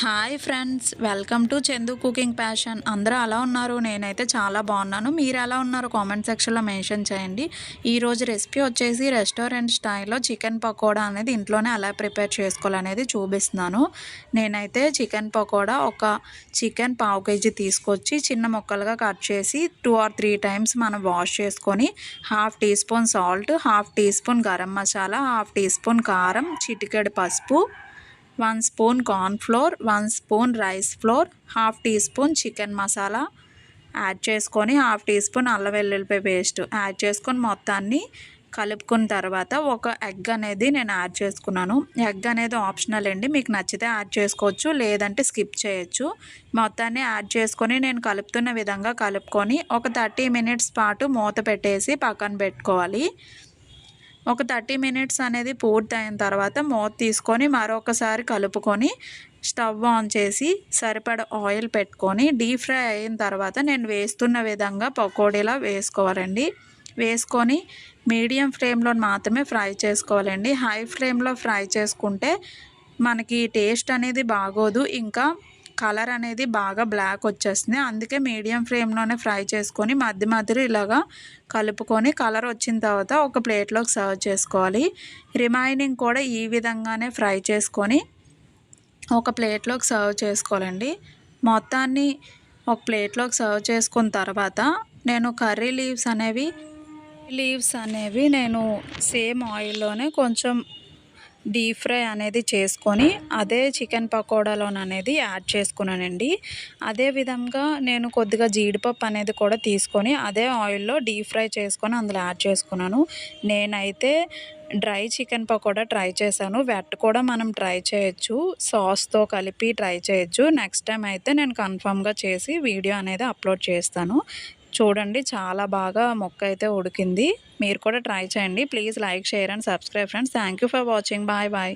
Hi friends welcome to Chandu cooking passion. అందరూ అలా ఉన్నారు? నేనైతే చాలా బాగున్నాను. మీరు ఎలా ఉన్నారు? కామెంట్ సెక్షన్లో మెన్షన్ చేయండి. ఈరోజు రెసిపీ వచ్చేసి రెస్టారెంట్ స్టైల్లో చికెన్ పకోడా అనేది ఇంట్లోనే ఎలా ప్రిపేర్ చేసుకోవాలనేది చూపిస్తున్నాను. నేనైతే చికెన్ పకోడా ఒక చికెన్ పావు కేజీ తీసుకొచ్చి చిన్న ముక్కలుగా కట్ చేసి టూ ఆర్ త్రీ టైమ్స్ మనం వాష్ చేసుకొని half teaspoon salt half teaspoon garam masala half teaspoon కారం చిటికెడు పసుపు one spoon corn flour one spoon rice flour half teaspoon chicken masala add చేసుకొని హాఫ్ టీ స్పూన్ అల్లం వెల్లుల్లిపాయ paste add చేసుకొని మొత్తాన్ని కలుపుకున్న తర్వాత ఒక ఎగ్ అనేది నేను యాడ్ చేసుకున్నాను. ఎగ్ అనేది ఆప్షనల్ అండి. మీకు నచ్చితే యాడ్ చేసుకోవచ్చు లేదంటే స్కిప్ చేయొచ్చు. మొత్తాన్ని యాడ్ చేసుకొని నేను కలుపుతున్న విధంగా కలుపుకొని ఒక థర్టీ మినిట్స్ పాటు మూత పెట్టేసి పక్కన పెట్టుకోవాలి. ఒక థర్టీ మినిట్స్ అనేది పూర్తి అయిన తర్వాత మూత తీసుకొని మరొకసారి కలుపుకొని స్టవ్ ఆన్ చేసి సరిపడ ఆయిల్ పెట్టుకొని డీప్ ఫ్రై అయిన తర్వాత నేను వేస్తున్న విధంగా పకోడీలా వేసుకోవాలండి. వేసుకొని మీడియం ఫ్లేమ్లో మాత్రమే ఫ్రై చేసుకోవాలండి. హై ఫ్లేమ్లో ఫ్రై చేసుకుంటే మనకి టేస్ట్ అనేది బాగోదు. ఇంకా కలర్ అనేది బాగా బ్లాక్ వచ్చేస్తుంది. అందుకే మీడియం ఫ్లేమ్లోనే ఫ్రై చేసుకొని మధ్య మధ్యలో ఇలాగా కలుపుకొని కలర్ వచ్చిన తర్వాత ఒక ప్లేట్లోకి సర్వ్ చేసుకోవాలి. రిమైనింగ్ కూడా ఈ విధంగానే ఫ్రై చేసుకొని ఒక ప్లేట్లోకి సర్వ్ చేసుకోవాలండి. మొత్తాన్ని ఒక ప్లేట్లోకి సర్వ్ చేసుకున్న తర్వాత నేను కర్రీ లీవ్స్ అనేవి లీవ్స్ అనేవి నేను సేమ్ ఆయిల్లోనే కొంచెం డీప్ ఫ్రై అనేది చేసుకొని అదే చికెన్ పకోడాలోననేది యాడ్ చేసుకున్నానండి. అదే విధంగా నేను కొద్దిగా జీడిపప్పు అనేది కూడా తీసుకొని అదే ఆయిల్లో డీప్ ఫ్రై చేసుకొని అందులో యాడ్ చేసుకున్నాను. నేనైతే డ్రై చికెన్ పకోడా ట్రై చేశాను. వెట్ కూడా మనం ట్రై చేయొచ్చు. సాస్తో కలిపి ట్రై చేయొచ్చు. నెక్స్ట్ టైం అయితే నేను కన్ఫామ్గా చేసి వీడియో అనేది అప్లోడ్ చేస్తాను. చూడండి చాలా బాగా మొక్క అయితే ఉడికింది. మీరు కూడా ట్రై చేయండి. Please like share and subscribe friends. Thank for watching. Bye bye.